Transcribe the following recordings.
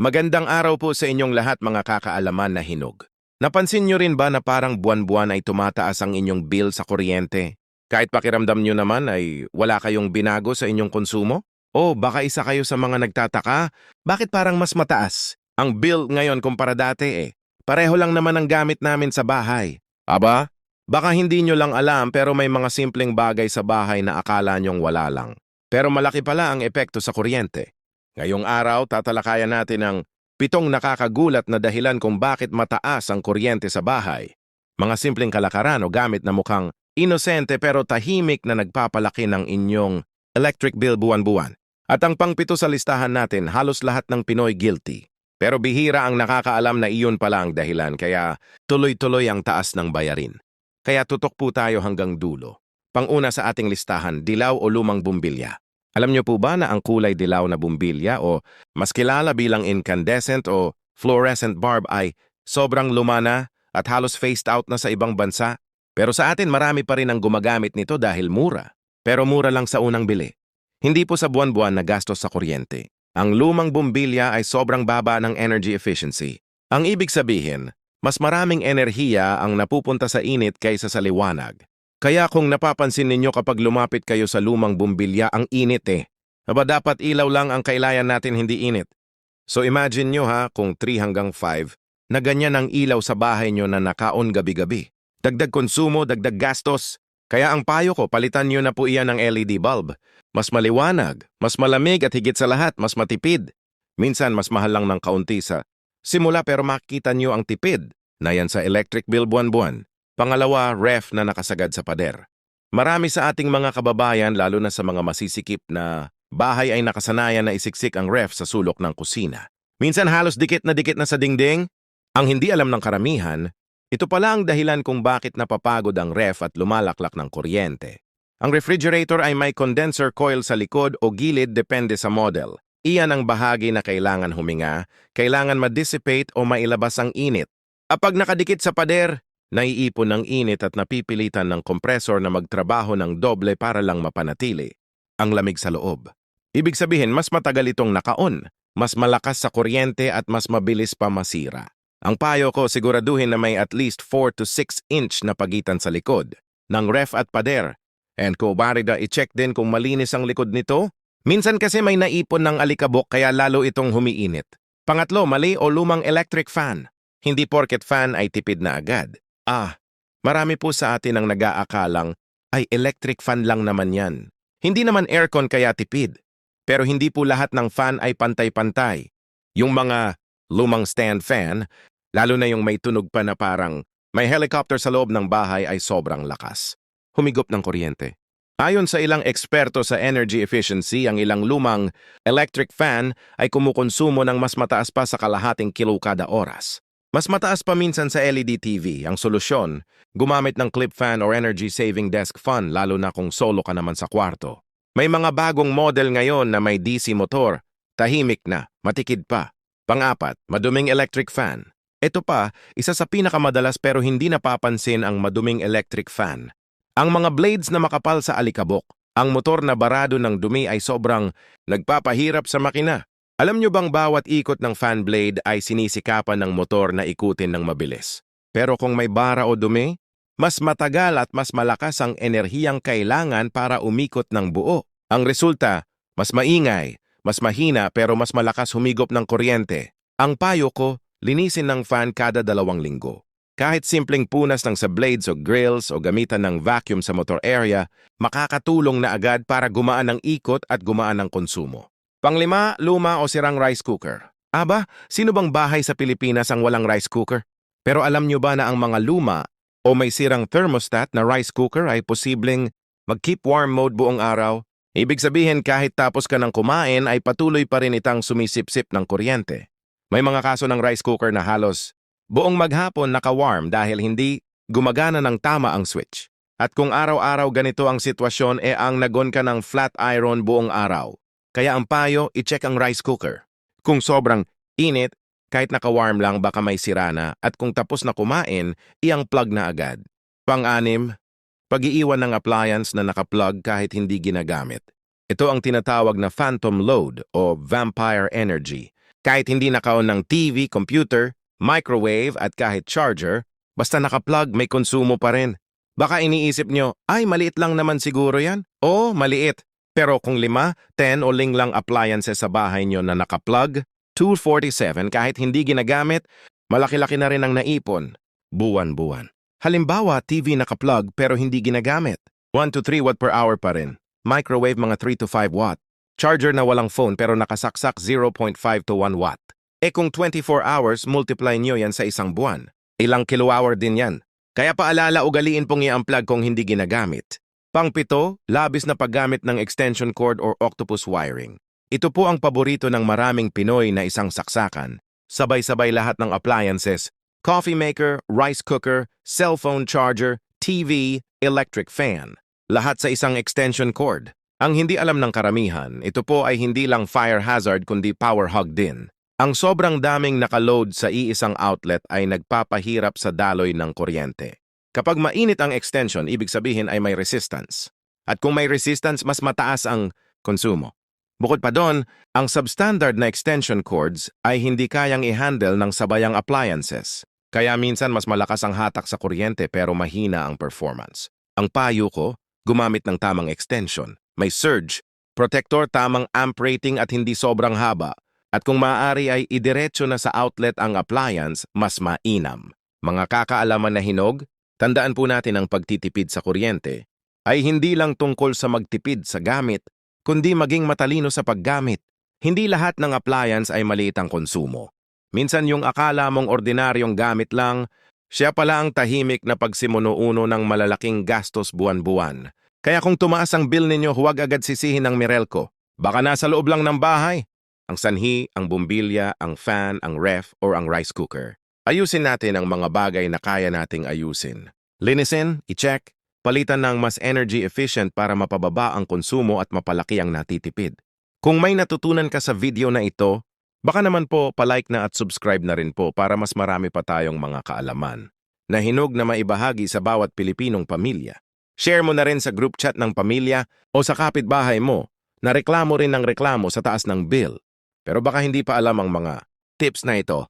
Magandang araw po sa inyong lahat mga kakaalaman na hinog. Napansin nyo rin ba na parang buwan-buwan ay tumataas ang inyong bill sa kuryente? Kahit pakiramdam nyo naman ay wala kayong binago sa inyong konsumo? O baka isa kayo sa mga nagtataka, bakit parang mas mataas? Ang bill ngayon kumpara dati eh. Pareho lang naman ang gamit namin sa bahay. Aba, baka hindi nyo lang alam pero may mga simpleng bagay sa bahay na akala nyong wala lang. Pero malaki pala ang epekto sa kuryente. Ngayong araw, tatalakayan natin ang pitong nakakagulat na dahilan kung bakit mataas ang kuryente sa bahay. Mga simpleng kalakaran o gamit na mukhang inosente pero tahimik na nagpapalaki ng inyong electric bill buwan-buwan. At ang pangpito sa listahan natin, halos lahat ng Pinoy guilty. Pero bihira ang nakakaalam na iyon pala ang dahilan kaya tuloy-tuloy ang taas ng bayarin. Kaya tutok po tayo hanggang dulo. Panguna sa ating listahan, dilaw o lumang bumbilya. Alam niyo po ba na ang kulay dilaw na bumbilya o mas kilala bilang incandescent o fluorescent bulb ay sobrang lumana at halos phased out na sa ibang bansa? Pero sa atin marami pa rin ang gumagamit nito dahil mura. Pero mura lang sa unang bili. Hindi po sa buwan-buwan na gastos sa kuryente. Ang lumang bumbilya ay sobrang baba ng energy efficiency. Ang ibig sabihin, mas maraming enerhiya ang napupunta sa init kaysa sa liwanag. Kaya kung napapansin ninyo kapag lumapit kayo sa lumang bumbilya, ang init eh. Aba dapat ilaw lang ang kailayan natin hindi init. So imagine nyo ha, kung 3 hanggang 5, na ganyan ang ilaw sa bahay nyo na nakaon gabi-gabi. Dagdag konsumo, dagdag gastos. Kaya ang payo ko, palitan nyo na po iyan ng LED bulb. Mas maliwanag, mas malamig at higit sa lahat, mas matipid. Minsan mas mahal lang ng kaunti sa simula pero makikita nyo ang tipid na yan sa electric bill buwan-buwan. Pangalawa, ref na nakasagad sa pader. Marami sa ating mga kababayan, lalo na sa mga masisikip na bahay ay nakasanayan na isiksik ang ref sa sulok ng kusina. Minsan halos dikit na dikit na sa dingding. Ang hindi alam ng karamihan, ito pala ang dahilan kung bakit napapagod ang ref at lumalaklak ng kuryente. Ang refrigerator ay may condenser coil sa likod o gilid depende sa model. Iyan ang bahagi na kailangan huminga, kailangan ma-dissipate o mailabas ang init. Kapag nakadikit sa pader, naiipon ng init at napipilitan ng kompresor na magtrabaho ng doble para lang mapanatili ang lamig sa loob. Ibig sabihin, mas matagal itong nakaon, mas malakas sa kuryente at mas mabilis pa masira. Ang payo ko siguraduhin na may at least 4 to 6 inch na pagitan sa likod ng ref at pader. And kung barida i-check din kung malinis ang likod nito, minsan kasi may naipon ng alikabok kaya lalo itong humiinit. Pangatlo, mali o lumang electric fan. Hindi porket fan ay tipid na agad. Ah, marami po sa atin ang nag-aakalang ay electric fan lang naman yan. Hindi naman aircon kaya tipid. Pero hindi po lahat ng fan ay pantay-pantay. Yung mga lumang stand fan, lalo na yung may tunog pa na parang may helicopter sa loob ng bahay ay sobrang lakas. Humigop ng kuryente. Ayon sa ilang eksperto sa energy efficiency, ang ilang lumang electric fan ay kumukonsumo ng mas mataas pa sa kalahating kilo kada oras. Mas mataas pa minsan sa LED TV. Ang solusyon, gumamit ng clip fan or energy-saving desk fan lalo na kung solo ka naman sa kwarto. May mga bagong model ngayon na may DC motor, tahimik na, matikid pa. Pangapat, maduming electric fan. Ito pa, isa sa pinakamadalas pero hindi napapansin ang maduming electric fan. Ang mga blades na makapal sa alikabok, ang motor na barado ng dumi ay sobrang nagpapahirap sa makina. Alam nyo bang bawat ikot ng fan blade ay sinisikapan ng motor na ikutin ng mabilis? Pero kung may bara o dumi, mas matagal at mas malakas ang enerhiyang kailangan para umikot ng buo. Ang resulta, mas maingay, mas mahina pero mas malakas humigop ng kuryente. Ang payo ko, linisin ng fan kada dalawang linggo. Kahit simpleng punas ng sa blades o grills o gamitan ng vacuum sa motor area, makakatulong na agad para gumaan ang ikot at gumaan ang konsumo. Panglima, luma o sirang rice cooker. Aba, sino bang bahay sa Pilipinas ang walang rice cooker? Pero alam nyo ba na ang mga luma o may sirang thermostat na rice cooker ay posibleng mag-keep warm mode buong araw? Ibig sabihin kahit tapos ka ng kumain ay patuloy pa rin itang sumisip-sip ng kuryente. May mga kaso ng rice cooker na halos buong maghapon naka-warm dahil hindi gumagana ng tama ang switch. At kung araw-araw ganito ang sitwasyon e ang nagon ka ng flat iron buong araw. Kaya ang payo, i-check ang rice cooker. Kung sobrang init, kahit naka-warm lang baka may sira na at kung tapos na kumain, iyang plug na agad. Pang-anim, pag-iiwan ng appliance na naka-plug kahit hindi ginagamit. Ito ang tinatawag na phantom load o vampire energy. Kahit hindi nakaon ng TV, computer, microwave at kahit charger, basta nakaplug may konsumo pa rin. Baka iniisip nyo, ay maliit lang naman siguro yan. Oo, maliit. Pero kung lima, 10 o linglang appliances sa bahay nyo na nakaplug, 247 kahit hindi ginagamit, malaki-laki na rin ang naipon. Buwan-buwan. Halimbawa, TV nakaplug pero hindi ginagamit. 1 to 3 watt per hour pa rin. Microwave mga 3 to 5 watt. Charger na walang phone pero nakasaksak 0.5 to 1 watt. E kung 24 hours, multiply nyo yan sa isang buwan. Ilang kilohour din yan. Kaya paalala ugaliin pong i-unplug kung hindi ginagamit. Pangpito, labis na paggamit ng extension cord or octopus wiring. Ito po ang paborito ng maraming Pinoy na isang saksakan. Sabay-sabay lahat ng appliances, coffee maker, rice cooker, cellphone charger, TV, electric fan. Lahat sa isang extension cord. Ang hindi alam ng karamihan, ito po ay hindi lang fire hazard kundi power hog din. Ang sobrang daming nakaload sa iisang outlet ay nagpapahirap sa daloy ng kuryente. Kapag mainit ang extension, ibig sabihin ay may resistance. At kung may resistance, mas mataas ang konsumo. Bukod pa doon, ang substandard na extension cords ay hindi kayang i-handle ng sabayang appliances. Kaya minsan mas malakas ang hatak sa kuryente pero mahina ang performance. Ang payo ko, gumamit ng tamang extension. May surge, protector tamang amp rating at hindi sobrang haba. At kung maaari ay idiretso na sa outlet ang appliance, mas mainam. Mga kakaalaman na hinog, tandaan po natin ang pagtitipid sa kuryente ay hindi lang tungkol sa magtipid sa gamit, kundi maging matalino sa paggamit. Hindi lahat ng appliance ay maliit ang konsumo. Minsan yung akala mong ordinaryong gamit lang, siya pala ang tahimik na pagsimuno-uno ng malalaking gastos buwan-buwan. Kaya kung tumaas ang bill ninyo, huwag agad sisihin ng Mirelco. Baka nasa loob lang ng bahay. Ang sanhi, ang bumbilya, ang fan, ang ref, or ang rice cooker. Ayusin natin ang mga bagay na kaya nating ayusin. Linisin, i-check, palitan ng mas energy efficient para mapababa ang konsumo at mapalaki ang natitipid. Kung may natutunan ka sa video na ito, baka naman po palike na at subscribe na rin po para mas marami pa tayong mga kaalaman na hinog na maibahagi sa bawat Pilipinong pamilya. Share mo na rin sa group chat ng pamilya o sa kapitbahay mo na reklamo rin ng reklamo sa taas ng bill. Pero baka hindi pa alam ang mga tips na ito.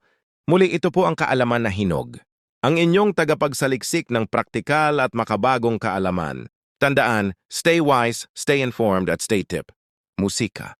Muli ito po ang kaalaman na hinog. Ang inyong tagapagsaliksik ng praktikal at makabagong kaalaman. Tandaan, stay wise, stay informed at stay tip. Musika.